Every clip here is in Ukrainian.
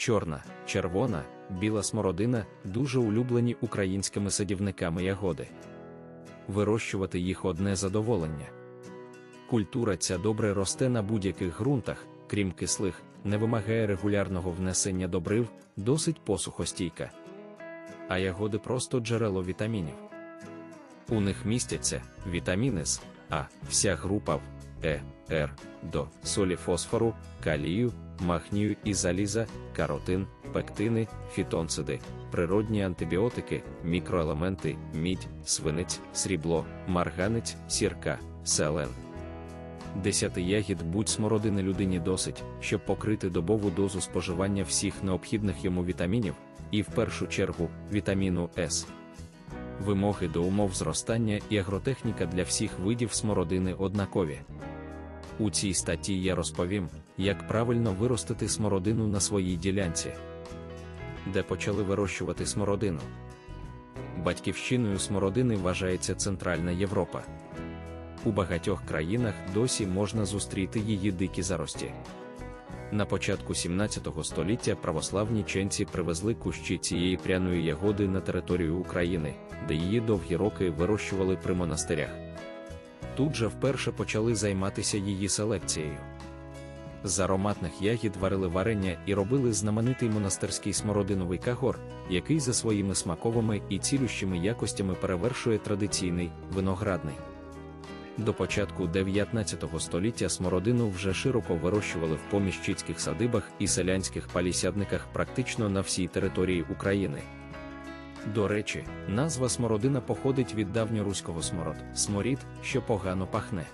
чорна, червона, біла смородина дуже улюблені українськими садівниками ягоди. Вирощувати їх одне задоволення. Культура ця добре росте на будь-яких ґрунтах, крім кислих, не вимагає регулярного внесення добрив, досить посухостійка. А ягоди просто джерело вітамінів. У них містяться вітаміни С, А, вся група В, Е, Р, до солі фосфору, калію, магнію і заліза, каротин, пектини, фітонциди, природні антибіотики, мікроелементи, мідь, свинець, срібло, марганець, сірка, селен. Десяти ягід будь смородини людині досить, щоб покрити добову дозу споживання всіх необхідних йому вітамінів, і в першу чергу вітаміну С. Вимоги до умов зростання і агротехніка для всіх видів смородини однакові. У цій статті я розповім, як правильно виростити смородину на своїй ділянці, де почали вирощувати смородину. Батьківщиною смородини вважається Центральна Європа. У багатьох країнах досі можна зустріти її дикі зарості. На початку 17 століття православні ченці привезли кущі цієї пряної ягоди на територію України, де її довгі роки вирощували при монастирях. Тут же вперше почали займатися її селекцією. З ароматних ягід варили варення і робили знаменитий монастирський смородиновий кагор, який за своїми смаковими і цілющими якостями перевершує традиційний виноградний. До початку 19 століття смородину вже широко вирощували в поміщицьких садибах і селянських палісядниках практично на всій території України. До речі, назва смородина походить від давньоруського смород, сморід, що погано пахне.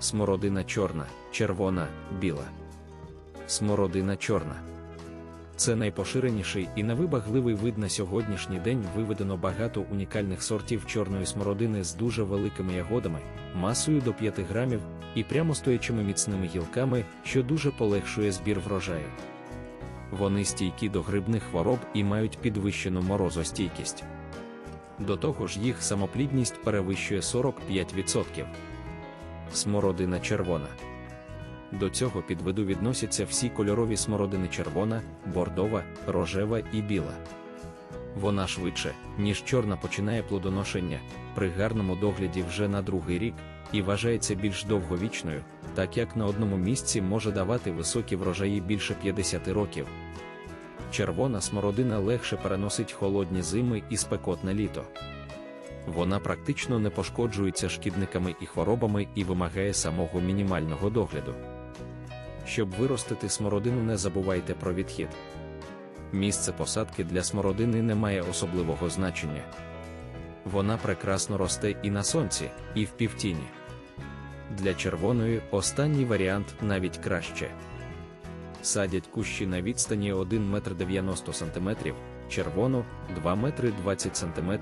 Смородина чорна, червона, біла. Смородина чорна. Це найпоширеніший і невибагливий вид на сьогоднішній день виведено багато унікальних сортів чорної смородини з дуже великими ягодами, масою до 5 грамів і прямостоячими міцними гілками, що дуже полегшує збір врожаю. Вони стійкі до грибних хвороб і мають підвищену морозостійкість. До того ж, їх самоплідність перевищує 45%. Смородина червона. До цього підвиду відносяться всі кольорові смородини червона, бордова, рожева і біла. Вона швидше, ніж чорна починає плодоношення, при гарному догляді вже на другий рік, і вважається більш довговічною, так як на одному місці може давати високі врожаї більше 50 років. Червона смородина легше переносить холодні зими і спекотне літо. Вона практично не пошкоджується шкідниками і хворобами і вимагає самого мінімального догляду. Щоб виростити смородину, не забувайте про відхід. Місце посадки для смородини не має особливого значення. Вона прекрасно росте і на сонці, і в півтіні. Для червоної останній варіант навіть краще. Садять кущі на відстані 1 метр 90 см, червону 2 метри 20 см,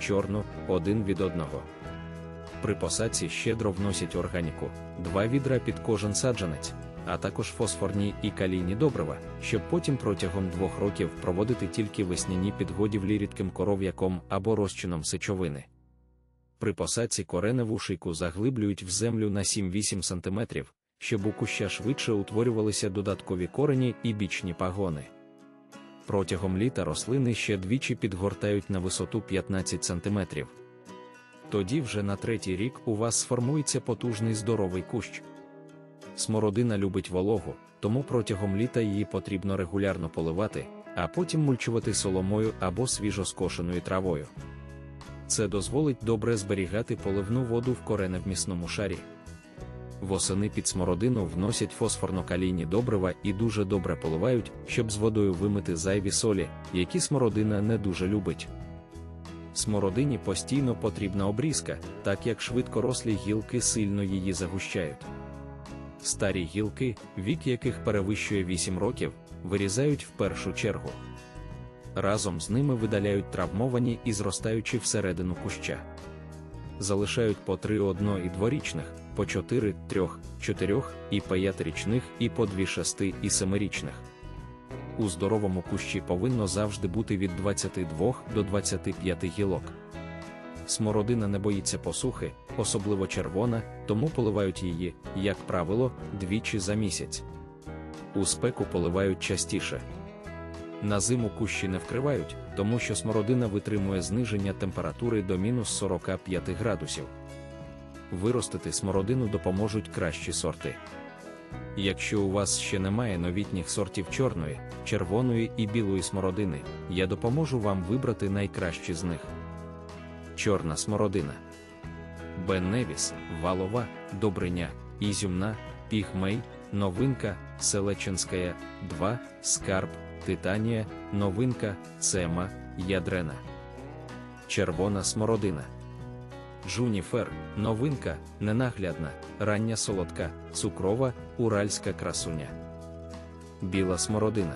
чорну 1 від 1. При посадці щедро вносять органіку, 2 відра під кожен саджанець, а також фосфорні і калійні добрива, щоб потім протягом двох років проводити тільки весняні підгодівлі рідким коров'яком або розчином сечовини. При посадці кореневу шийку заглиблюють в землю на 7-8 см, щоб у куща швидше утворювалися додаткові корені і бічні пагони. Протягом літа рослини ще двічі підгортають на висоту 15 см. Тоді вже на третій рік у вас сформується потужний здоровий кущ. Смородина любить вологу, тому протягом літа її потрібно регулярно поливати, а потім мульчувати соломою або свіжоскошеною травою. Це дозволить добре зберігати поливну воду в кореневмісному шарі. Восени під смородину вносять фосфорно-калійні добрива і дуже добре поливають, щоб з водою вимити зайві солі, які смородина не дуже любить. Смородині постійно потрібна обрізка, так як швидкорослі гілки сильно її загущають. Старі гілки, вік яких перевищує 8 років, вирізають в першу чергу. Разом з ними видаляють травмовані і зростаючі всередину куща. Залишають по 3 одно і дворічних, по 4 трьох, 4 і п'ятирічних і по 2 шести і семирічних. У здоровому кущі повинно завжди бути від 22 до 25 гілок. Смородина не боїться посухи, особливо червона, тому поливають її, як правило, двічі за місяць. У спеку поливають частіше, На зиму кущі не вкривають, тому що смородина витримує зниження температури до мінус 45 градусів. Виростити смородину допоможуть кращі сорти. Якщо у вас ще немає новітніх сортів чорної, червоної і білої смородини, я допоможу вам вибрати найкращі з них. Чорна смородина. Бенневіс, валова, добриня, ізюмна, пігмей, новинка, селеченська, 2, скарб, титанія, новинка, цема, ядрена. Червона смородина. Джуніфер, новинка, ненаглядна, рання солодка, цукрова, уральська красуня. Біла смородина.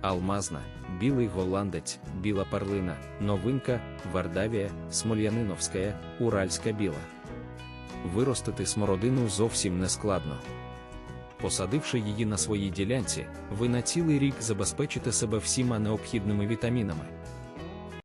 Алмазна, білий голландець, біла парлина, новинка, вардавія, смольяниновська, уральська біла. Виростити смородину зовсім не складно. Посадивши її на своїй ділянці, ви на цілий рік забезпечите себе всіма необхідними вітамінами.